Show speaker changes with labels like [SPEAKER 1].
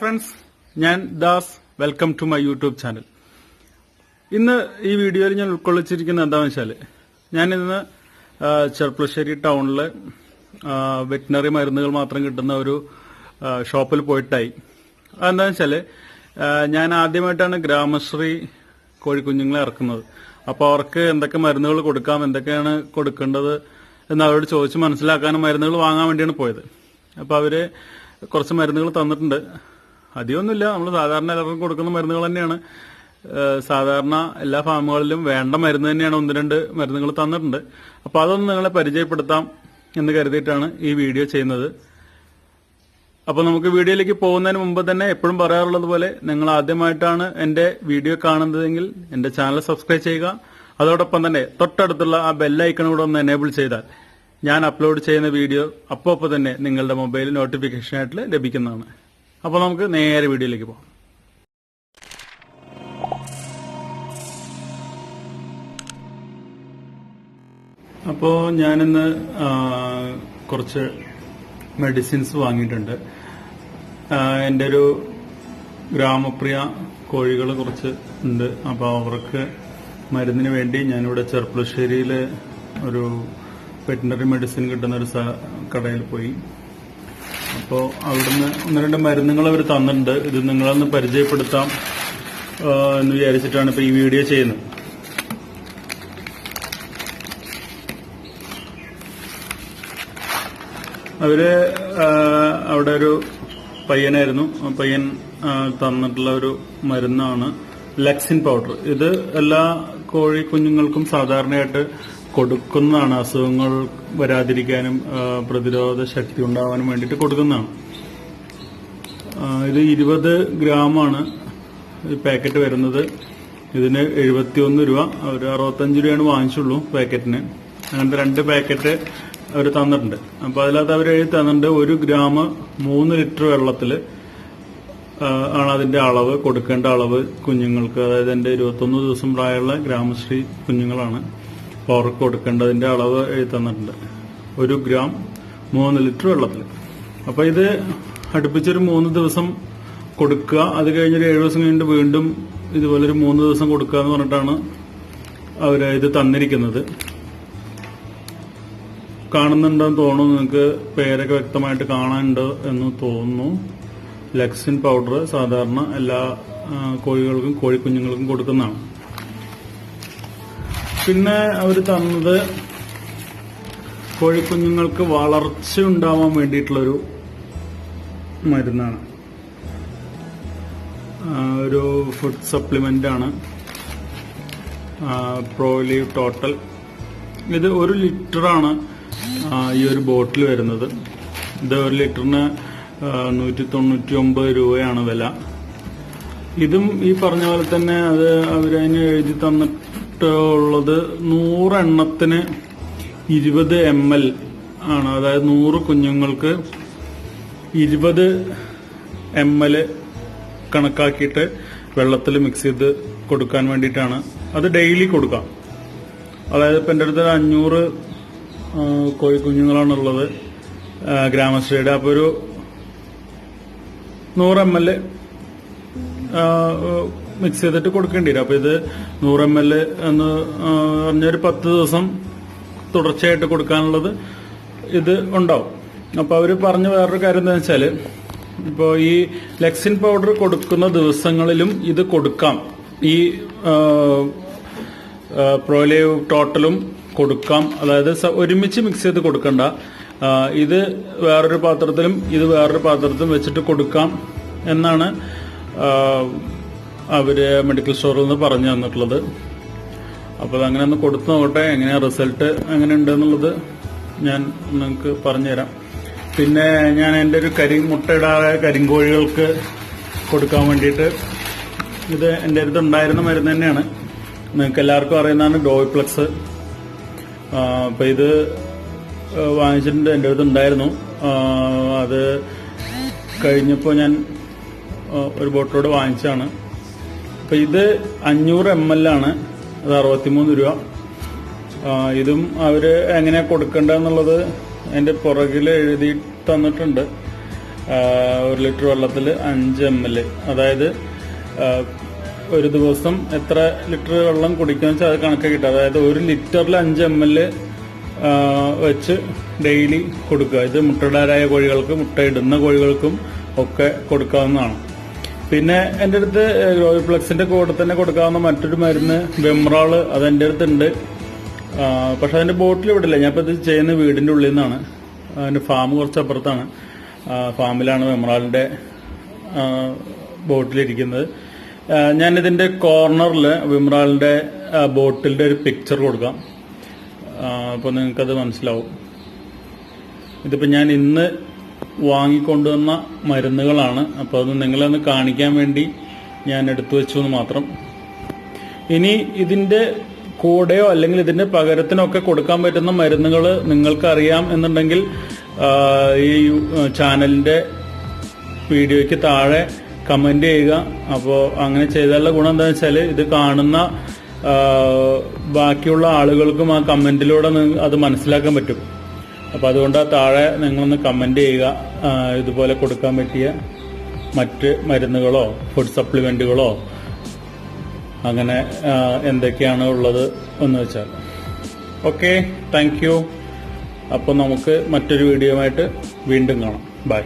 [SPEAKER 1] Friends ഞാൻ Das. Welcome to my YouTube channel ഇന്ന് ഈ വീഡിയോയിൽ ഞാൻ ഉൾക്കൊള്ളിച്ചിരിക്കുന്നത് എന്താണെന്ന് വെച്ചാൽ ഞാൻ ഇന്ന് ചെർപ്പളശ്ശേരി ടൗണിലെ വെറ്റിനറി മരുന്നുകൾ മാത്രം കിട്ടുന്ന ഒരു ഷോപ്പിൽ പോയിട്ടായി. അതെന്താണെന്ന് വെച്ചാൽ ഞാൻ ആദ്യമായിട്ടാണ് ഗ്രാമശ്രീ കോഴിക്കുഞ്ഞുങ്ങളെ ഇറക്കുന്നത്. അപ്പോൾ അവർക്ക് എന്തൊക്കെ മരുന്നുകൾ കൊടുക്കാം എന്തൊക്കെയാണ് കൊടുക്കേണ്ടത് എന്ന് അവരോട് ചോദിച്ച് മനസ്സിലാക്കാനും മരുന്നുകൾ വാങ്ങാൻ വേണ്ടിയാണ് പോയത്. അപ്പോൾ അവർ കുറച്ച് മരുന്നുകൾ തന്നിട്ടുണ്ട്. അധികമൊന്നുമില്ല. നമ്മൾ സാധാരണ എല്ലാവർക്കും കൊടുക്കുന്ന മരുന്നുകൾ തന്നെയാണ്. സാധാരണ എല്ലാ ഫാമുകളിലും വേണ്ട മരുന്ന് തന്നെയാണ് ഒന്ന് രണ്ട് മരുന്നുകൾ തന്നിട്ടുണ്ട്. അപ്പോൾ അതൊന്ന് നിങ്ങളെ പരിചയപ്പെടുത്താം എന്ന് കരുതിയിട്ടാണ് ഈ വീഡിയോ ചെയ്യുന്നത്. അപ്പോൾ നമുക്ക് വീഡിയോയിലേക്ക് പോകുന്നതിന് മുമ്പ് തന്നെ എപ്പോഴും പറയാറുള്ളത് പോലെ നിങ്ങൾ ആദ്യമായിട്ടാണ് എന്റെ വീഡിയോ കാണുന്നതെങ്കിൽ എന്റെ ചാനൽ സബ്സ്ക്രൈബ് ചെയ്യുക. അതോടൊപ്പം തന്നെ തൊട്ടടുത്തുള്ള ആ ബെല്ലൈക്കൺ കൂടെ ഒന്ന് എനേബിൾ ചെയ്താൽ ഞാൻ അപ്ലോഡ് ചെയ്യുന്ന വീഡിയോ അപ്പോൾ തന്നെ നിങ്ങളുടെ മൊബൈൽ നോട്ടിഫിക്കേഷനായിട്ട് ലഭിക്കുന്നതാണ്. അപ്പോൾ നമുക്ക് നേരെ വീഡിയോയിലേക്ക് പോകാം. അപ്പോൾ ഞാനിന്ന് കുറച്ച് മെഡിസിൻസ് വാങ്ങിയിട്ടുണ്ട്. എന്റെ ഒരു ഗ്രാമപ്രിയ കോഴികൾ കുറച്ച് ഉണ്ട്. അപ്പോൾ അവർക്ക് മരുന്നിന് വേണ്ടി ഞാനിവിടെ ചെർപ്പുളശ്ശേരിയിൽ ഒരു വെറ്റിനറി മെഡിസിൻ കിട്ടുന്ന ഒരു കടയിൽ പോയി. അപ്പോൾ അവിടുന്ന് ഒന്ന് രണ്ട് മരുന്നുകൾ അവർ തന്നിട്ടുണ്ട്. ഇത് നിങ്ങളൊന്ന് പരിചയപ്പെടുത്താം. എന്ന് വിചാരിച്ചിട്ടാണ് ഇപ്പോൾ ഈ വീഡിയോ ചെയ്യുന്നത്. അവർ അവിടെ ഒരു പയ്യനായിരുന്നു. പയ്യൻ തന്നിട്ടുള്ള ഒരു മരുന്നാണ് ലക്സിൻ പൗഡർ. ഇത് എല്ലാ കോഴി കുഞ്ഞുങ്ങൾക്കും സാധാരണയായിട്ട് കൊടുക്കുന്നതാണ് അസുഖങ്ങൾ വരാതിരിക്കാനും പ്രതിരോധ ശക്തി ഉണ്ടാവാനും വേണ്ടിയിട്ട് കൊടുക്കുന്നതാണ്. ഇത് ഇരുപത് ഗ്രാമാണ് പാക്കറ്റ് വരുന്നത്. ഇതിന് എഴുപത്തിയൊന്ന് രൂപ ഒരു അറുപത്തഞ്ച് രൂപയാണ് വാങ്ങിച്ചുള്ളൂ പാക്കറ്റിന്. അങ്ങനത്തെ രണ്ട് പാക്കറ്റ് അവർ തന്നിട്ടുണ്ട്. അപ്പോൾ അതിനകത്ത് അവർ എഴുതി തന്നിട്ടുണ്ട് ഒരു ഗ്രാം മൂന്ന് ലിറ്റർ വെള്ളത്തിൽ ആണ് അതിന്റെ അളവ് കൊടുക്കേണ്ട അളവ് കുഞ്ഞുങ്ങൾക്ക്. അതായത് എന്റെ ഇരുപത്തൊന്ന് ദിവസം പ്രായമുള്ള ഗ്രാമശ്രീ കുഞ്ഞുങ്ങളാണ്. അപ്പോൾ അവർക്ക് കൊടുക്കേണ്ടതിന്റെ അളവ് എഴുതി തന്നിട്ടുണ്ട്. ഒരു ഗ്രാം മൂന്ന് ലിറ്റർ വെള്ളത്തിൽ. അപ്പൊ ഇത് അടുപ്പിച്ചൊരു മൂന്ന് ദിവസം കൊടുക്കുക. അത് കഴിഞ്ഞൊരു ഏഴു ദിവസം കഴിഞ്ഞിട്ട് വീണ്ടും ഇതുപോലെ ഒരു മൂന്ന് ദിവസം കൊടുക്കുക എന്ന് പറഞ്ഞിട്ടാണ് അവർ ഇത് തന്നിരിക്കുന്നത്. കാണുന്നുണ്ടെന്ന് തോന്നുന്നു. നിങ്ങൾക്ക് പേരൊക്കെ വ്യക്തമായിട്ട് കാണാനുണ്ട് എന്ന് തോന്നുന്നു. ലക്സിൻ പൗഡർ സാധാരണ എല്ലാ കോഴികൾക്കും കോഴിക്കുഞ്ഞുങ്ങൾക്കും കൊടുക്കുന്നതാണ്. പിന്നെ അവർ തന്നത് കോഴിക്കുഞ്ഞുങ്ങൾക്ക് വളർച്ച ഉണ്ടാവാൻ വേണ്ടിയിട്ടുള്ളൊരു മരുന്നാണ്. ഒരു ഫുഡ് സപ്ലിമെന്റ് ആണ് പ്രോലീവ് ടോട്ടൽ. ഇത് ഒരു ലിറ്ററാണ് ഈ ഒരു ബോട്ടിൽ വരുന്നത്. ഇത് ഒരു ലിറ്ററിന് നൂറ്റി തൊണ്ണൂറ്റി ഒമ്പത് രൂപയാണ് വില. ഇതും ഈ പറഞ്ഞ പോലെ തന്നെ അത് അവരതിന് എഴുതി തന്നിട്ടുള്ളത് നൂറെണ്ണത്തിന് ഇരുപത് എം എൽ ആണ്. അതായത് നൂറ് കുഞ്ഞുങ്ങൾക്ക് ഇരുപത് എം എൽ കണക്കാക്കിയിട്ട് വെള്ളത്തിൽ മിക്സ് ചെയ്ത് കൊടുക്കാൻ വേണ്ടിയിട്ടാണ്. അത് ഡെയിലി കൊടുക്കാം. അതായത് ഇപ്പം എന്റെ അടുത്ത് അഞ്ഞൂറ് ആ, കോഴി കുഞ്ഞുങ്ങളാണുള്ളത് ഗ്രാമശ്രീയുടെ. അപ്പോൾ ഒരു നൂറ് എം എൽ മിക്സ് ചെയ്തിട്ട് കൊടുക്കേണ്ടി വരും. അപ്പോൾ ഇത് നൂറ് എം എൽ എന്ന് പറഞ്ഞൊരു പത്ത് ദിവസം തുടർച്ചയായിട്ട് കൊടുക്കാനുള്ളത് ഇത് ഉണ്ടാവും. അപ്പോൾ അവർ പറഞ്ഞ വേറൊരു കാര്യം എന്താ വെച്ചാൽ ഇപ്പോൾ ഈ ലെക്സിൻ പൗഡർ കൊടുക്കുന്ന ദിവസങ്ങളിലും ഇത് കൊടുക്കാം. ഈ പ്രോലേവ് ടോട്ടലും കൊടുക്കാം. അതായത് ഒരുമിച്ച് മിക്സ് ചെയ്ത് കൊടുക്കണ്ട. ഇത് വേറൊരു പാത്രത്തിലും ഇത് വേറൊരു പാത്രത്തിലും വെച്ചിട്ട് കൊടുക്കാം എന്നാണ് ആ, അവർ മെഡിക്കൽ സ്റ്റോറിൽ നിന്ന് പറഞ്ഞു തന്നിട്ടുള്ളത്. അപ്പോൾ അങ്ങനെ ഒന്ന് കൊടുത്തു നോക്കട്ടെ എങ്ങനെയാ റിസൾട്ട് എങ്ങനെ ഉണ്ട് എന്നുള്ളത് ഞാൻ നിങ്ങൾക്ക് പറഞ്ഞുതരാം. പിന്നെ ഞാൻ എന്റെ ഒരു കരി മുട്ടയിടാതെ കരിങ്കോഴികൾക്ക് കൊടുക്കാൻ വേണ്ടിയിട്ട് ഇത് എന്റെ അടുത്ത് ഉണ്ടായിരുന്ന മരുന്ന് തന്നെയാണ്. നിങ്ങൾക്ക് എല്ലാവർക്കും അറിയുന്നതാണ് ഡോയ്പ്ലക്സ് അപ്പോൾ ഇത് വാങ്ങിച്ചിട്ടുണ്ട് എന്റെ അടുത്ത് ഉണ്ടായിരുന്നു. അത് കഴിഞ്ഞപ്പോൾ ഞാൻ ഒരു ബോട്ടിലോട് വാങ്ങിച്ചാണ് അപ്പൊ ഇത് അഞ്ഞൂറ് എം എൽ ആണ്. അത് അറുപത്തിമൂന്ന് രൂപ. ഇതും അവർ എങ്ങനെയാ കൊടുക്കേണ്ടതെന്നുള്ളത് എന്റെ പുറകിൽ എഴുതി തന്നിട്ടുണ്ട്. ഒരു ലിറ്റർ വെള്ളത്തിൽ അഞ്ച് എം എൽ അതായത് ഒരു ദിവസം എത്ര ലിറ്റർ വെള്ളം കുടിക്കുക വെച്ചാൽ അത് കണക്ക് കിട്ടും അതായത് ഒരു ലിറ്ററിൽ അഞ്ച് എം എൽ വെച്ച് ഡെയിലി കൊടുക്കുക. ഇത് മുട്ടയിടാരായ കോഴികൾക്ക് മുട്ടയിടുന്ന കോഴികൾക്കും ഒക്കെ കൊടുക്കാവുന്നതാണ്. പിന്നെ എന്റെ അടുത്ത് ഗ്രോയിൽ പ്ലക്സിന്റെ കൂടെ തന്നെ കൊടുക്കാവുന്ന മറ്റൊരു മരുന്ന് വെമ്രാൾ അത് എന്റെ അടുത്തുണ്ട്. പക്ഷെ അതിന്റെ ബോട്ടിൽ ഇവിടില്ല ഞാൻ ഇപ്പൊ ഇത് ചെയ്യുന്ന വീടിന്റെ ഉള്ളിൽ നിന്നാണ് അതിന്റെ ഫാം കുറച്ച് അപ്പുറത്താണ് ഫാമിലാണ് വെമ്രാളിന്റെ ബോട്ടിലിരിക്കുന്നത്. ഞാനിതിന്റെ കോർണറിൽ വിമ്രാളിന്റെ ബോട്ടിലിന്റെ ഒരു പിക്ചർ കൊടുക്കാം. അപ്പോൾ നിങ്ങൾക്കത് മനസ്സിലാവും. ഇതിപ്പോൾ ഞാൻ ഇന്ന് വാങ്ങിക്കൊണ്ടുവന്ന മരുന്നുകളാണ്. അപ്പോൾ അത് നിങ്ങളൊന്ന് കാണിക്കാൻ വേണ്ടി ഞാൻ എടുത്തു വെച്ചു എന്ന് മാത്രം. ഇനി ഇതിന്റെ കൂടെയോ അല്ലെങ്കിൽ ഇതിന്റെ പകരത്തിനൊക്കെ കൊടുക്കാൻ പറ്റുന്ന മരുന്നുകൾ നിങ്ങൾക്കറിയാം എന്നുണ്ടെങ്കിൽ ഈ ചാനലിന്റെ വീഡിയോയ്ക്ക് താഴെ കമന്റ് ചെയ്യുക. അപ്പോൾ അങ്ങനെ ചെയ്താലുള്ള ഗുണം എന്താണെന്ന് വെച്ചാൽ ഇത് കാണുന്ന ബാക്കിയുള്ള ആളുകൾക്കും ആ കമന്റിലൂടെ അത് മനസ്സിലാക്കാൻ പറ്റും. അപ്പോൾ അതുകൊണ്ട് താഴെ നിങ്ങളൊന്ന് കമന്റ് ചെയ്യുക. ഇതുപോലെ കൊടുക്കാൻ പറ്റിയ മറ്റ് മരുന്നുകളോ ഫുഡ് സപ്ലിമെന്റുകളോ അങ്ങനെ എന്തൊക്കെയാണ് ഉള്ളത് എന്ന് വെച്ചാൽ. ഓക്കെ താങ്ക് യു അപ്പോൾ നമുക്ക് മറ്റൊരു വീഡിയോ ആയിട്ട് വീണ്ടും കാണാം. ബൈ